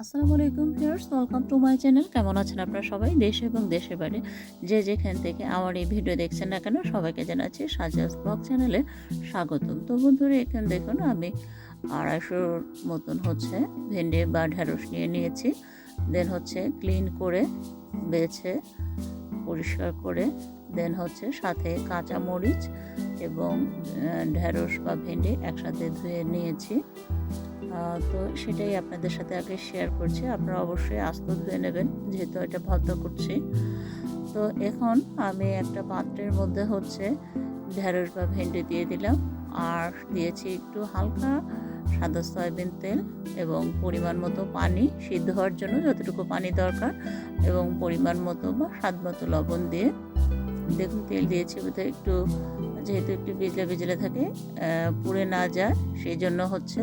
আসসালামু আলাইকুম viewers, welcome to my channel. কেমন আছেন আপনারা সবাই? দেশে এবং দেশের বাইরে যে যেখান থেকে আমার এই ভিডিও দেখছেন না কেন, সবাইকে জানাচ্ছি সাজাস ব্লগ চ্যানেলে স্বাগতম। তো বন্ধুরা, এখানে দেখুন, আমি আড়াইশোর মতন হচ্ছে ভেন্ডি বা ঢেঁড়স নিয়ে নিয়েছি। দেন হচ্ছে ক্লিন করে, বেছে, পরিষ্কার করে, দেন হচ্ছে সাথে কাঁচা মরিচ এবং ঢেঁড়স বা ভেন্ডি একসাথে ধুয়ে নিয়েছি। তো সেটাই আপনাদের সাথে আগে শেয়ার করছি। আপনারা অবশ্যই আস্ত ধুয়ে নেবেন, যেহেতু এটা ভর্তা করছি। তো এখন আমি একটা পাত্রের মধ্যে হচ্ছে ঢেঁড়স বা ভেন্ডি দিয়ে দিলাম। আর দিয়েছি একটু হালকা সাদা সয়াবিন তেল এবং পরিমাণ মতো পানি সিদ্ধ হওয়ার জন্য যতটুকু পানি দরকার এবং পরিমাণ মতো বা স্বাদ মতো লবণ দিয়ে। দেখুন, তেল দিয়েছি বোধহয় একটু, যেহেতু একটু ভিজলে ভিজলে থাকে পুড়ে না যায়, সেই জন্য হচ্ছে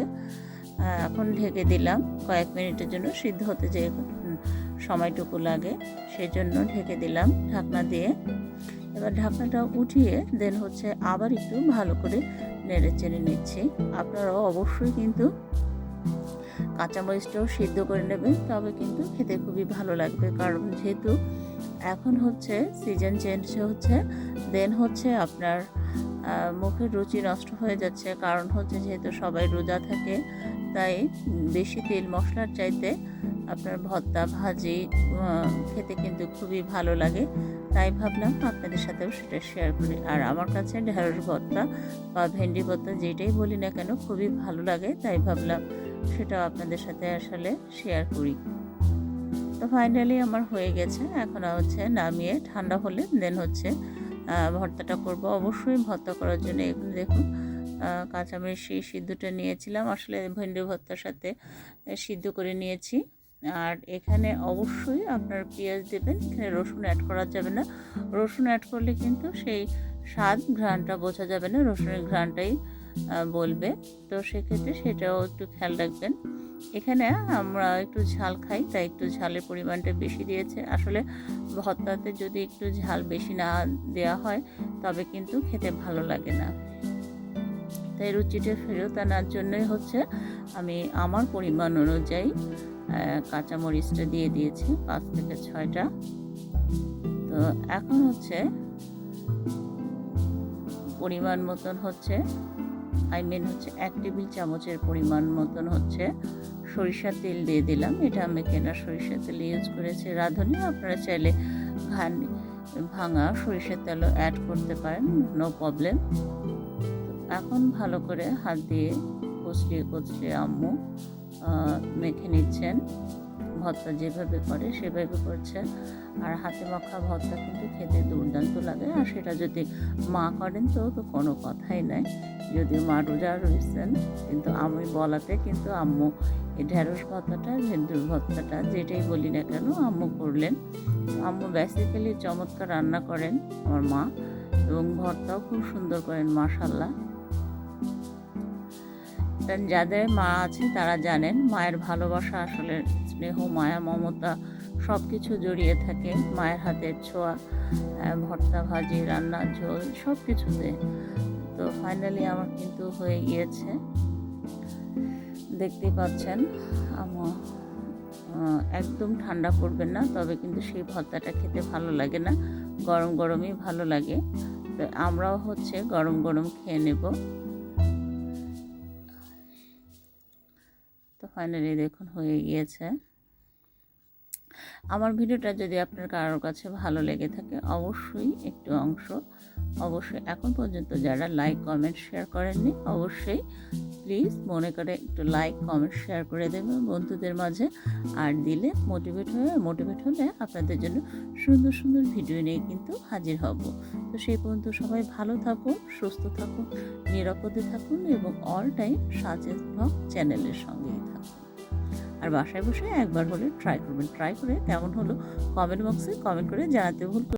এখন ঢেকে দিলাম। কয়েক মিনিটের জন্য সিদ্ধ হতে যে সময়টুকু লাগে সেই জন্য ঢেকে দিলাম ঢাকনা দিয়ে। এবার ঢাকনাটা উঠিয়ে দেন হচ্ছে আবার একটু ভালো করে নেড়ে চেড়ে নিচ্ছি। আপনারাও অবশ্যই কিন্তু কাঁচামরিচটাও সিদ্ধ করে নেবেন, তবে কিন্তু খেতে খুবই ভালো লাগবে। কারণ যেহেতু এখন হচ্ছে সিজন চেঞ্জ হচ্ছে দেন হচ্ছে আপনার মুখের রুচি নষ্ট হয়ে যাচ্ছে। কারণ হচ্ছে যেহেতু সবাই রোজা থাকে, তাই বেশি তেল মশলার চাইতে আপনার ভর্তা, ভাজি খেতে কিন্তু খুবই ভালো লাগে। তাই ভাবলাম আপনাদের সাথেও সেটা শেয়ার করি। আর আমার কাছে ঢেঁড়স ভর্তা বা ভেন্ডি ভর্তা যেটাই বলি না কেন, খুবই ভালো লাগে। তাই ভাবলাম সেটাও আপনাদের সাথে আসলে শেয়ার করি। তো ফাইনালি আমার হয়ে গেছে। এখন হচ্ছে নামিয়ে ঠান্ডা হলে দেন হচ্ছে ভর্তাটা করব। অবশ্যই ভর্তা করার জন্য এখানে দেখুন কাঁচামরিচ সেই সিদ্ধটা নিয়েছিলাম। আসলে ভেন্ডি ভর্তার সাথে সিদ্ধ করে নিয়েছি। আর এখানে অবশ্যই আপনার পেঁয়াজ দেবেন, এখানে রসুন অ্যাড করা যাবে না। রসুন অ্যাড করলে কিন্তু সেই স্বাদ ঘ্রাণটা বোঝা যাবে না, রসুনের ঘ্রাণটাই বলবে। তো সেক্ষেত্রে সেটাও একটু খেয়াল রাখবেন। এখানে আমরা একটু ঝাল খাই, তাই একটু ঝালের পরিমাণটা বেশি দিয়েছে। আসলে ভর্তাতে যদি একটু ঝাল বেশি না দেওয়া হয়, তবে কিন্তু খেতে ভালো লাগে না। তাই রুচিটা ফেরত আনার জন্যই হচ্ছে আমি আমার পরিমাণ অনুযায়ী কাঁচামরিচটা দিয়ে দিয়েছি, পাঁচ থেকে ছয়টা। তো এখন হচ্ছে পরিমাণ মতন হচ্ছে আই মিন হচ্ছে এক টেবিল চামচের পরিমাণ মতন হচ্ছে সরিষার তেল দিয়ে দিলাম। এটা আমি কেনা সরিষার তেল ইউজ করেছি। রাঁধুনি, আপনারা চাইলে ঘান ভাঙা সরিষার তেলও অ্যাড করতে পারেন নো প্রবলেম এখন ভালো করে হাত দিয়ে কচলিয়ে কচলিয়ে আম্মু মেখে নিচ্ছেন। ভর্তা যেভাবে করে সেভাবে করছেন। আর হাতে মাখা ভর্তা কিন্তু খেতে দুর্দান্ত লাগে। আর সেটা যদি মা করেন তো তো কোনো কথাই নাই। যদিও মা রোজা রয়েছেন, কিন্তু আমি বলাতে কিন্তু আম্মু এই ঢেঁড়স ভর্তাটা ভেন্ডুর ভর্তাটা, যেটাই বলি না কেন, আম্মু করলেন। আম্মু বেসিক্যালি চমৎকার রান্না করেন আমার মা এবং ভর্তাও খুব সুন্দর করেন মাশাল্লাহ যাদের মা আছে তারা জানেন, মায়ের ভালোবাসা আসলে স্নেহ, মায়া, মমতা সব কিছু জড়িয়ে থাকে। মায়ের হাতের ছোঁয়া ভর্তা ভাজি রান্না ঝোল সব কিছুতে তো ফাইনালি আমার কিন্তু হয়ে গিয়েছে। দেখতেই পাচ্ছেন একদম ঠান্ডা পড়বে না, তবে কিন্তু সেই ভর্তাটা খেতে ভালো লাগে না, গরম গরমই ভালো লাগে। তো আমরাও হচ্ছে গরম গরম খেয়ে নেব। তো ফাইনালি দেখুন হয়ে গিয়েছে। আমার ভিডিওটা যদি আপনার কারোর কাছে ভালো লেগে থাকে, অবশ্যই একটু অংশ। অবশ্যই এখন পর্যন্ত যারা লাইক কমেন্ট শেয়ার করেননি, অবশ্যই প্লিজ মনে করে একটু লাইক কমেন্ট শেয়ার করে দেবেন বন্ধুদের মাঝে। আর দিলে মোটিভেট হয়ে মোটিভেট হলে আপনাদের জন্য সুন্দর সুন্দর ভিডিও নিয়ে কিন্তু হাজির হব। তো সেই পর্যন্ত সবাই ভালো থাকুন, সুস্থ থাকুন, নিরাপদে থাকুন এবং অল টাইম সাজেস ব্লগ চ্যানেলের থাকুন আর বাসায় বসে একবার হলে ট্রাই করবেন। ট্রাই করে কেমন হলো কমেন্ট বক্সে কমেন্ট করে জানাতে ভুল